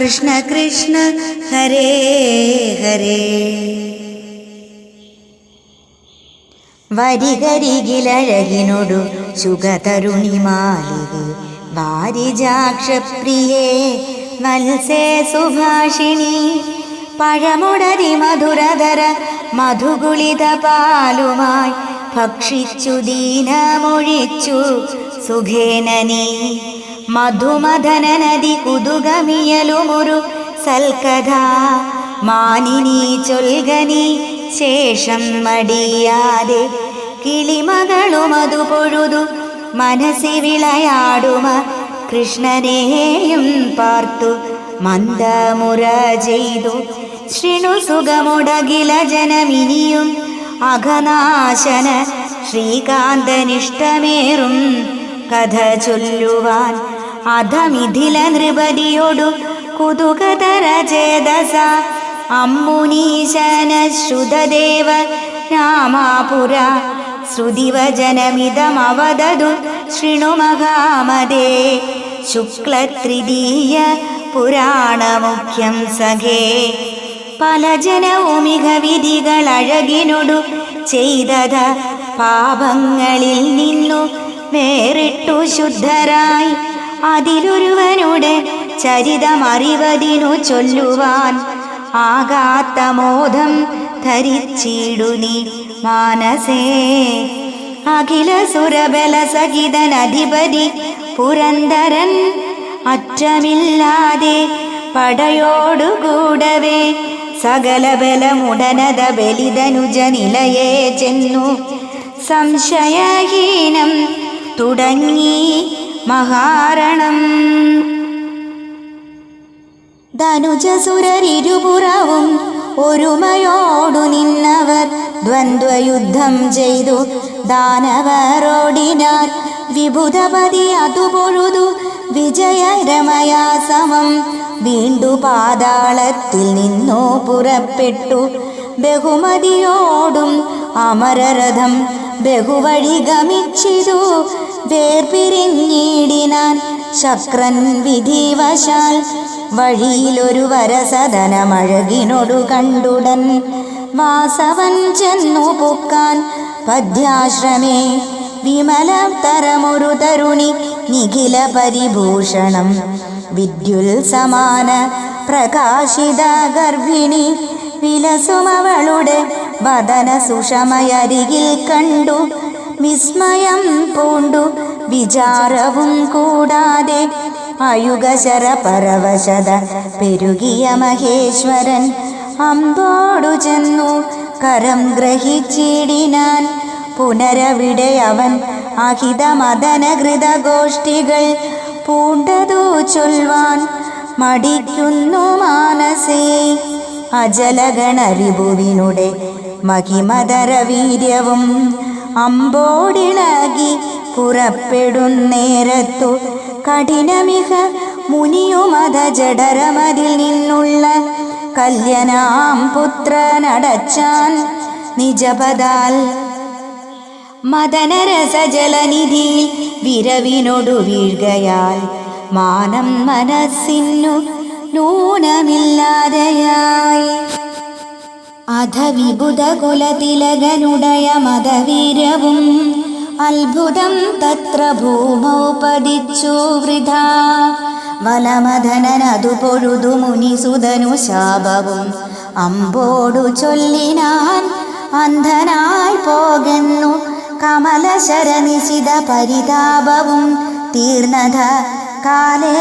കൃഷ്ണ കൃഷ്ണ ഹരേ ഹരേ. വരികരികിലഴകിനൊടു സുഖതരുണിമാലികെ വാരിജാക്ഷപ്രിയേ വത്സേ സുഭാഷിണി പഴമുടരി മധുരതര മധുകുളിത പാലുമായി ഭക്ഷിച്ചു ദീനമൊഴിച്ചു സുഖേനനീ മധുമദന നദി കുതുകമിയലുമൊരു സൽക്കഥ. മാനിനി ചൊൽകനി ശേഷം മടിയാതെ കിളിമകളുമതുപൊഴുതു മനസ്സി വിളയാടുമ കൃഷ്ണനെയും പാർത്തു മന്ദമുര ചെയ്തു. ശൃണു സുഖമുടകില ജനമിനിയും അഘനാശന ശ്രീകാന്തനിഷ്ടമേറും കഥ ചൊല്ലുവാൻ അധമിഥില നൃപതിയോടു കുതുകതര ചേതസ അമ്മുനീശന ശ്രുതദേവ രാമാപുര. ശ്രുതിവചനമിതമവദതു ശൃണുമഹാമദേ ശുക്ലത്രിതീയ പുരാണമുഖ്യം സഖേ. പല ജനവുമിക വിധികൾ അഴകിനൊടു ചെയ്തത പാപങ്ങളിൽ നിന്നു വേറിട്ടു ശുദ്ധരായി അതിലൊരുവനുടെ ചരിതമറിവതിനു ചൊല്ലുവാൻ ആകാത്ത മോദം ധരിച്ചിടു നീ മാനസേ. അഖില സുരബല സഹിതനധിപതി പുരന്തരൻ അറ്റമില്ലാതെ പടയോടുകൂടവേ. സകല ബലമുടനത ബലിതനുജ നിലയെ ചെന്നു സംശയഹീനം തുടങ്ങി. മഹാരണം. ധനുജസുരരിരുപുറവും ഒരുമയോടു നിന്നവർ ദ്വന്ദ്വയുദ്ധം ചെയ്തു. ദാനവരോടിനാർ വിഭുതപതി അതുപൊഴുതു. വിജയരമയാസമം വീണ്ടു പാതാളത്തിൽ നിന്നോ പുറപ്പെട്ടു. ബഹുമതിയോടും അമരരഥം ബഹുവഴി ഗമിച്ചിതു വേർപിരിഞ്ഞിടിനാൻ ശക്രൻ വിധിവശാൽ വഴിയിലൊരു വരസദനമഴകിനൊടു കണ്ടുടൻ. വാസവൻ ചെന്നു പൊക്കാൻ പദ്യാശ്രമേ. വിമല തരമൊരു തരുണി നിഖില പരിഭൂഷണം. വിദ്യുൽ സമാന പ്രകാശിത ഗർഭിണി വിലസുമവളുടെ വദന സുഷമയരികിൽ കണ്ടു. വിസ്മയം പൂണ്ടു. വിചാരവും കൂടാതെ അയുഗശര പരവശത പെരുകിയ മഹേശ്വരൻ അമ്പോടു ചെന്നു. കരം ഗ്രഹിച്ചിടിനാൻ പുനരവിടെ അവൻ അഹിത മദനകൃത ഗോഷ്ഠികൾ പൂണ്ടതു ചൊൽവാൻ മടിക്കുന്നു മാനസേ. അജലഗണരിപുവിനുടെ മഹിമതര വീര്യവും അമ്പോടിളകി പുറപ്പെടുന്നേരത്തു കഠിനമിക മുനിയുമത ജഡരമതിൽ നിന്നുള്ള കല്യനാം പുത്രനടച്ചാൻ നിജപദാൽ. മദനരസജലനിധി വിരവിനൊടു വീഴ്കയാൽ മാനം മനസ്സിനു നൂനമില്ലാതെയായി. അധ വിബുധകുലതിലകനുടയ മതവീരവും അത്ഭുതം തത്ര ഭൂമൗ പതിച്ചു വൃഥാ. വലമധനനതു പൊഴുതു മുനിസുതനു ശാപവും അമ്പോടു ചൊല്ലിനാൻ അന്ധനായി പോകുന്നു കമലശരനിശിത പരിതാപവും തീർന്നത കാലേ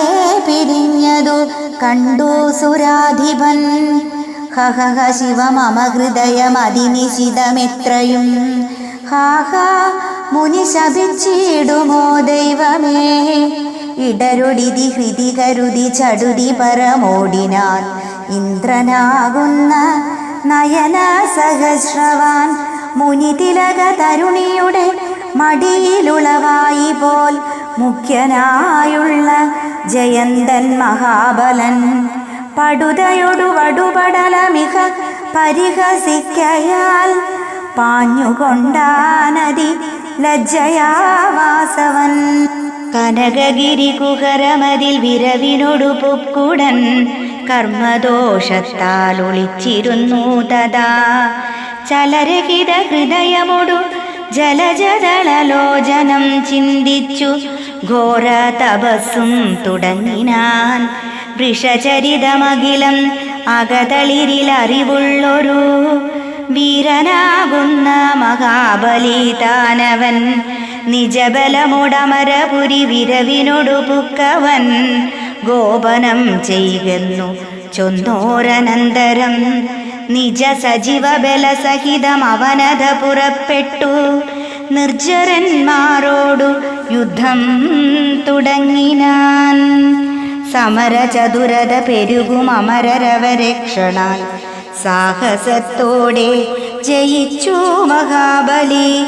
പിരിഞ്ഞതു കണ്ടു സുരാധിപൻ. ഹഹ ശിവ ഹൃദയമതിനിശിതമെത്രയും. മുനി ദൈവമേ? ഇടരുടിതി ഹൃതി കരുതി ചടുതി പരമോടിനാൻ. ഇന്ദ്രനാകുന്ന നയന സഹസ്രവാൻ മുനിതിലക തരുണിയുടെ മടിയിലുളവായി പോൽ മുഖ്യനായുള്ള ജയന്തൻ മഹാബലൻ പടുതയൊടു വടുപടലമിക പരിഹസിക്കയാൽ പാഞ്ഞുകൊണ്ടാനതി ലജ്ജയാവാസവൻ. കനകഗിരി കുഹരമതിൽ വിരവിനൊടു പൊക്കുടൻ കർമ്മദോഷത്താൽ ഒളിച്ചിരുന്നു തഥാ. ചലരഹിത ഹൃദയമൊടു ജലജതളലോചനം ചിന്തിച്ചു ഘോര തപസ്സും തുടങ്ങിനാൻ. വൃഷചരിതമകിലം അകതളിരിൽ അറിവുള്ളൊരു വീരനാകുന്ന മഹാബലി താനവൻ നിജബലമുടമരപുരി വിരവിനൊടു പുക്കവൻ ഗോപനം ചെയ്യുന്നു ചൊന്നോരനന്തരം. നിജ സജീവ ബലസഹിതം അവനത പുറപ്പെട്ടു. നിർജരന്മാരോടു യുദ്ധം തുടങ്ങിനാൻ സമരചതുരത പെരുകും അമരരവരക്ഷണാൽ. സാഹസത്തോടെ ജയിച്ചു മഹാബലി.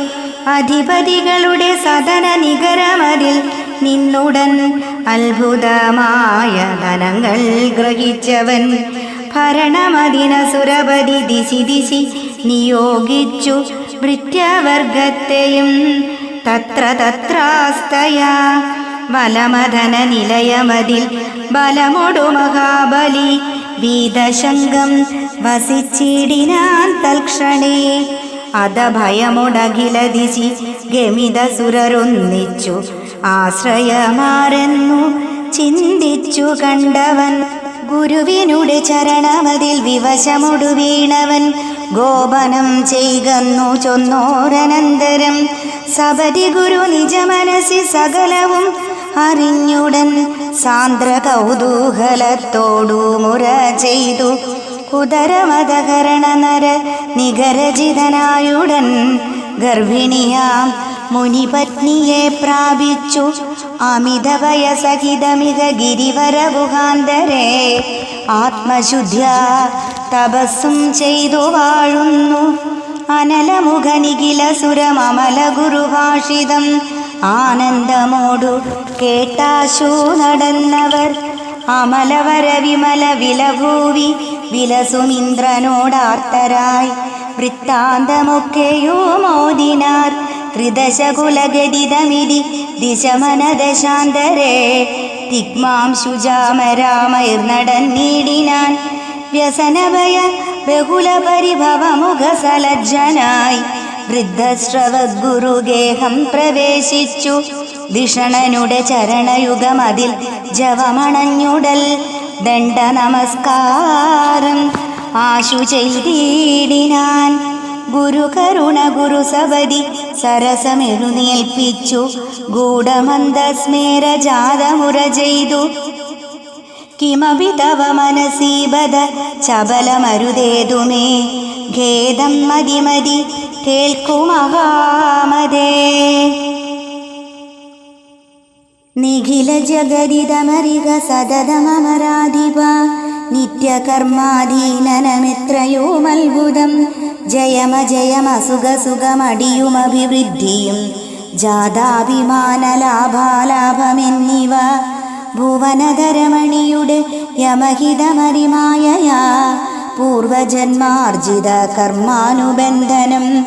അധിപതികളുടെ സദന നികരമതിൽ നിന്നുടൻ അത്ഭുതമായ ധനങ്ങൾ ഗ്രഹിച്ചവൻ ഭരണമതിനസുരപതി ദിശി ദിശി നിയോഗിച്ചു ഭൃത്യവർഗത്തെയും തത്ര തത്രാസ്തയാ. വലമധന നിലയമതിൽ ബലമൊടു മഹാബലി വീതശങ്കം വസിച്ചിടിനാൻ തൽക്ഷണേ. അത ഭയമൊടകില ദിശി ഗമിത സുരരൊന്നിച്ചു ആശ്രയമാരെന്നു ചിന്തിച്ചു കണ്ടവൻ ഗുരുവിനുടെ ചരണമതിൽ വിവശമുടു വീണവൻ ഗോപനം ചെയ്കന്നു ചൊന്നോരനന്തരം സബരി ഗുരു നിജമനസി സകലവും അറിഞ്ഞുടൻ സാന്ദ്ര കൗതൂഹലത്തോടു മുര ചെയ്തു. ഉദരമതകരണ നര നികരജിതനായുടൻ ഗർഭിണിയാം മുനിപത്നിയെ പ്രാപിച്ചു. അമിത വയസഹിതമിക ഗിരിവരഗുഹാന്തരെ ആത്മശുദ്ധ്യ തപസ്സും ചെയ്തു വാഴുന്നു. അനലമുഖനിഖില ഗുരുഭാഷിതം ആനന്ദമോടു കേട്ടാശു നടന്നവർ. അമലവര വിമല വിലഭൂവി വിലസുമിന്ദ്രനോടാർത്തരായി. വൃത്താന്തമൊക്കെയോ മോദിനാർ. ത്രിദശകുലഗതിതമിതി ദിശമനദശാന്തരേ. തിഗ്മാംശുജാമരാമൈർനടൻ നീടിനാൻ. വ്യസനഭയ ബഹുല പരിഭവമുഖ സലജ്ജനായി വൃദ്ധശ്രവഗുരുഗേഹം പ്രവേശിച്ചു. ദിഷണനുടെ ചരണയുഗമതിൽ ജവമണഞ്ഞുടൽ ദണ്ഡ നമസ്കാരം ആശു ചെയ്തിടിനാൻ. ഗുരു കരുണ ഗുരു സവതി സരസമെഴുന്നേൽപ്പിച്ചു. ഗൂഢമന്ദസ്മേര ജാതമുറ ചെയ്തു. കിമപി തവ മനസീബത ചപലമരുതേതുമേ. ഖേദം മതി മതി കേൾക്കുമഹാമതേ. നിഖില ജഗതിതമറിക സതതമരാധിപ നിത്യകർമാധീനനമെത്രയോമത്ഭുതം ജയമ ജയമസുഖസുഖമടിയുമഭിവൃദ്ധിയും ജാതാഭിമാനലാഭാലാഭമെന്നിവ. ഭുവനധരമണിയുടെ യമഹിതമരിമായയാ പൂർവജന്മാർജിത കർമാനുബന്ധനം.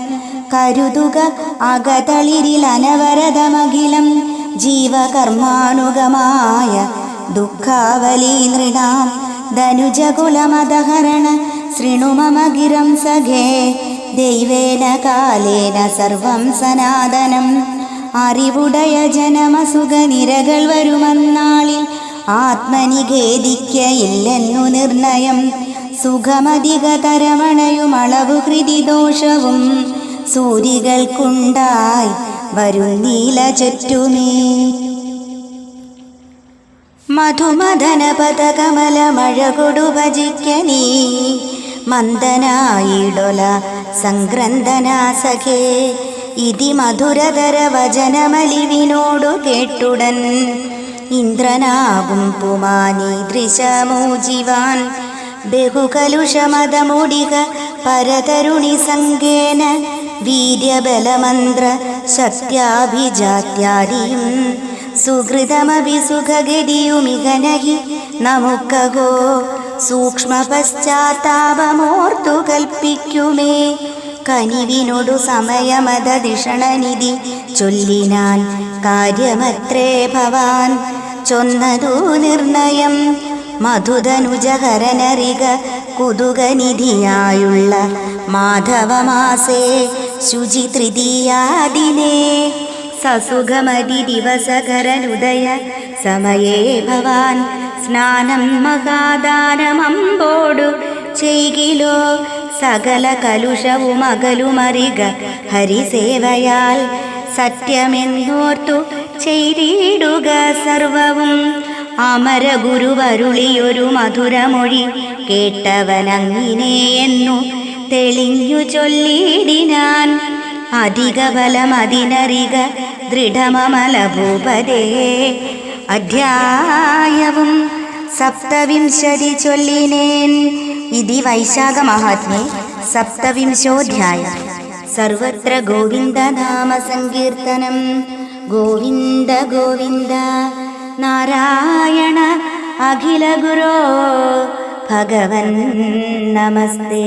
കരുതുക അകതളിരിൽ അനവരതമഖിലം ജീവകർമാനുഗമായ ദുഃഖാവലീ നൃണാം. ധനുജകുലമദഹരണ ശൃണുമമഗിരം സഖേ. ദൈവേന കാലേന സർവം സനാതനം. അറിവുടയ ജനമസുഖ നിരകൾ വരുമന്നാളിൽ ആത്മനിഖേദിക്കയില്ലെന്നു നിർണയം. സുഖമധികതരമണയും അളവു കൃതി ദോഷവും സൂരികൾക്കുണ്ടായി വരുന്നീല ചുറ്റുമേ. മധുമദന പദകമല മഴ കൊടു ഭജിക്ക നീ മന്ദനായിടൊല സംഗ്രന്ഥനാ സഖേ ഇതി മധുരതര വചനമലിവിനോടു കേട്ടുടൻ. ഇന്ദ്രനാകും പുമാനി ദൃശമൂജിവാൻ. ബഹുകലുഷമതമുടിക പരതരുണി സങ്കേന വീര്യബലമന്ത്ര ശക്തിയാഭിജാത്യാദിയും സുഹൃതമഭി സുഖഗതിയുമികനഹി നമുക്കഹോ സൂക്ഷ്മ പശ്ചാത്താപമോർത്തു കൽപ്പിക്കുമേ കനിവിനോടു സമയമതധിഷണനിധി ചൊല്ലിനാൻ കാര്യമത്രേ ഭവാൻ. ചൊന്നതു നിർണയം മധുധനുജഹരനറിക കുതുകനിധിയായുള്ള മാധവമാസേ ശുചി തൃതീയാദിനേ സസുഖമതി ദിവസകരനുദയ സമയേ ഭവാൻ സ്നാനം മഹാദാനമമ്പോടു ചെയ്കിലോ. സകല കലുഷവും അകലുമറിക ഹരിസേവയാൽ സത്യമെന്നോർത്തു ചെയ്തിടുക സർവവും. അമര ഗുരുവരുളിയൊരു മധുരമൊഴി കേട്ടവനങ്ങിനെയെന്നു തെളിഞ്ഞു ചൊല്ലിടിനാൻ അധിക ബലമതിനറിക ദൃഢമമല ഭൂപതേ അധ്യായവും സപ്തവിംശതി ചൊല്ലിനേൻ. ഇതി വൈശാഖ മഹാത്മ്യേ സപ്തവിംശോധ്യായ. സർവത്ര ഗോവിന്ദനാമ സങ്കീർത്തനം. ഗോവിന്ദ ഗോവിന്ദ. നാരായണ അഖില ഗുരോ ഭഗവൻ നമസ്തേ.